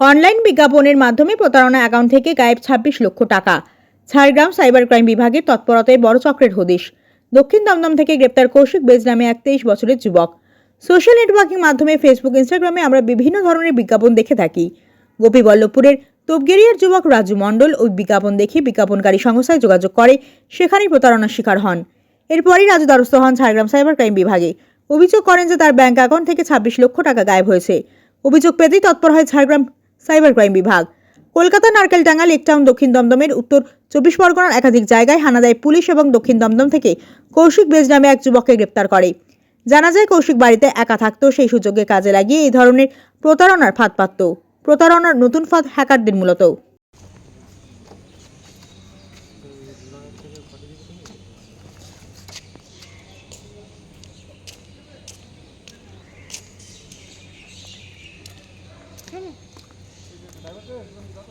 Online বিজ্ঞাপনের মাধ্যমে প্রতারণা অ্যাকাউন্ট থেকে গায়েব ছাব্বিশ লক্ষ টাকা। ঝাড়গ্রাম সাইবার ক্রাইম বিভাগের তৎপরতায় বড় চক্রের হদিশ। দক্ষিণ দমদম থেকে গ্রেপ্তার কৌশিক বেজ নামে এক তেইশ বছরের যুবক। সোশ্যাল নেটওয়ার্কিং মাধ্যমে ফেসবুক, ইনস্টাগ্রামে আমরা বিভিন্ন ধরনের বিজ্ঞাপন দেখে থাকি। গোপীবল্লভপুরের তোপগেরিয়ার যুবক রাজু মণ্ডল ওই বিজ্ঞাপন দেখে বিজ্ঞাপনকারী সংস্থায় যোগাযোগ করে, সেখানেই প্রতারণার শিকার হন। এরপরই রাজু দ্বারস্থ হন ঝাড়গ্রাম সাইবার ক্রাইম বিভাগে। অভিযোগ করেন যে তার ব্যাংক অ্যাকাউন্ট থেকে ছাব্বিশ লক্ষ টাকা গায়েব হয়েছে। অভিযোগ পেতেই তৎপর হয় ঝাড়গ্রাম সাইবার ক্রাইম বিভাগ। কলকাতা নারকেলডাঙ্গা লেকটাউন দক্ষিণ দমদমের উত্তর চব্বিশ পরগনার একাধিক জায়গায় হানা দেয় পুলিশ এবং দক্ষিণ দমদম থেকে কৌশিক বেজ নামে এক যুবককে গ্রেপ্তার করে। জানা যায়, কৌশিক বাড়িতে একা থাকতো সেই সুযোগে কাজে লাগিয়ে এই ধরনের প্রতারণার ফাঁদ পাতত। প্রতারণার নতুন ফাঁদ হ্যাকারদের মূলত। 来到这儿就能找到